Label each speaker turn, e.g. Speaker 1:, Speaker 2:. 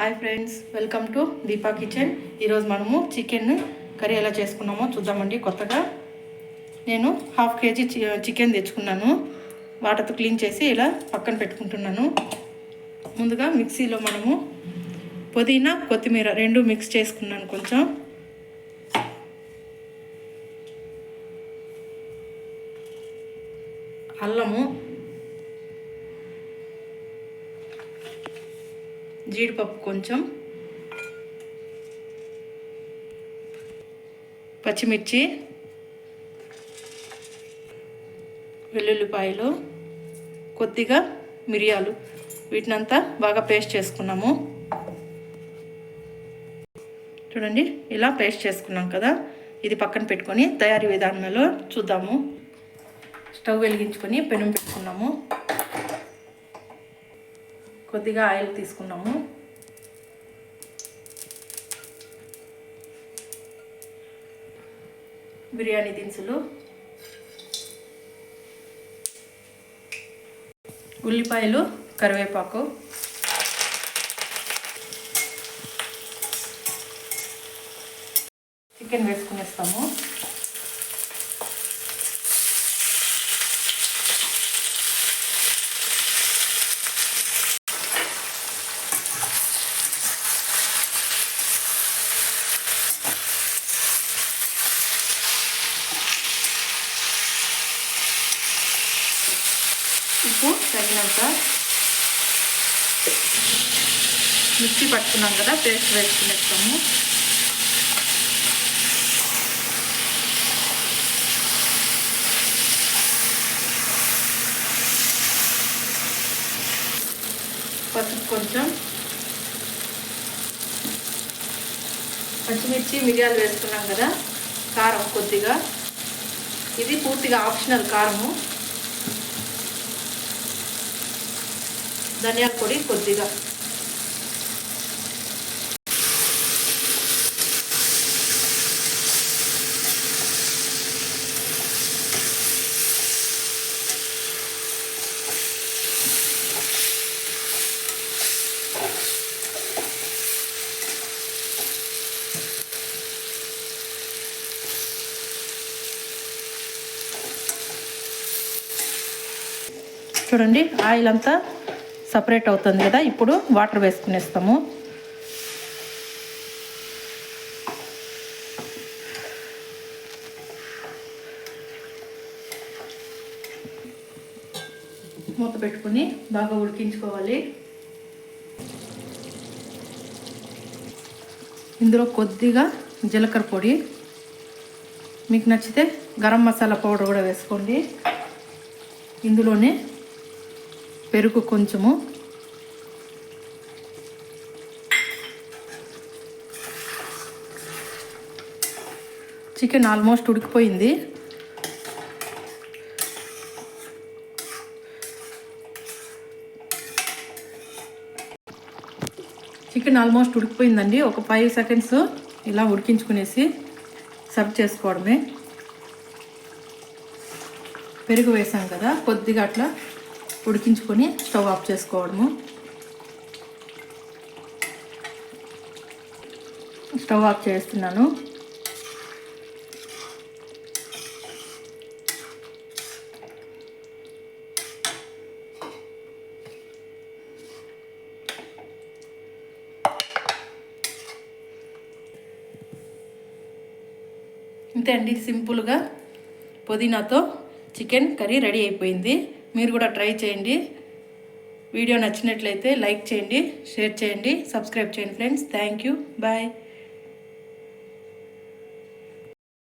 Speaker 1: Hi friends welcome to Deepa kitchen. ఈరోజు మనము chicken curry ఎలా చేసుకున్నామో చూద్దామండి కొత్తగా. నేను హాఫ్ కేజీ చి- చికెన్ తెచ్చుకున్నాను. వాటర్తో క్లీన్ చేసి ఇలా పక్కన పెట్టుకుంటున్నాను. ముందుగా మిక్సీలో మనము పుదీనా కొత్తిమీర రెండు మిక్స్ చేసుకున్నాను కొంచెం. అల్లము జీడిపప్పు కొంచెం పచ్చిమిర్చి వెల్లుల్లిపాయలు కొద్దిగా మిరియాలు వీటినంతా బాగా పేస్ట్ చేసుకున్నాము. చూడండి ఇలా పేస్ట్ చేసుకున్నాం కదా. ఇది పక్కన పెట్టుకొని తయారీ విధానంలో చూద్దాము. స్టవ్ వెలిగించుకొని పెనం పెట్టుకున్నాము. కొద్దిగా ఆయిల్ తీసుకున్నాము. బిర్యానీ దినుసులు. ఉల్లిపాయలు కరివేపాకు. చికెన్ వేసుకునేస్తాము. ఉప్పు తగినంత మిక్సీ పట్టుకున్నాం కదా పేస్ట్ వేసుకునేస్తాము పసుపు కొంచెం. పచ్చిమిర్చి మిరియాలు వేసుకున్నాం కదా కారం కొద్దిగా. ఇది పూర్తిగా ఆప్షనల్ కారము. ధనియాల పొడి కొద్దిగా. చూడండి ఆయిల్ అంతా సపరేట్ అవుతుంది కదా ఇప్పుడు వాటర్ వేసుకునేస్తాము. మూత పెట్టుకుని బాగా ఉడికించుకోవాలి. ఇందులో కొద్దిగా జీలకర్ర పొడి. మీకు నచ్చితే గరం మసాలా పౌడర్ కూడా వేసుకోండి. ఇందులోనే పెరుగు కొంచెము. చికెన్ ఆల్మోస్ట్ ఉడికిపోయింది. చికెన్ ఆల్మోస్ట్ ఉడికిపోయిందండి. ఒక ఫైవ్ సెకండ్స్ ఇలా ఉడికించుకునేసి సర్వ్ చేసుకోవడమే. పెరుగు వేసాం కదా కొద్దిగా అట్లా ఉడికించుకొని స్టవ్ ఆఫ్ చేసుకోవడము. స్టవ్ ఆఫ్ చేస్తున్నాను. ఇంతే అండి సింపుల్గా పుదీనాతో చికెన్ కర్రీ రెడీ అయిపోయింది. మీరు కూడా ట్రై చేయండి. వీడియో నచ్చినట్లయితే లైక్ చేయండి షేర్ చేయండి సబ్స్క్రైబ్ చేయండి ఫ్రెండ్స్. Thank you. బాయ్.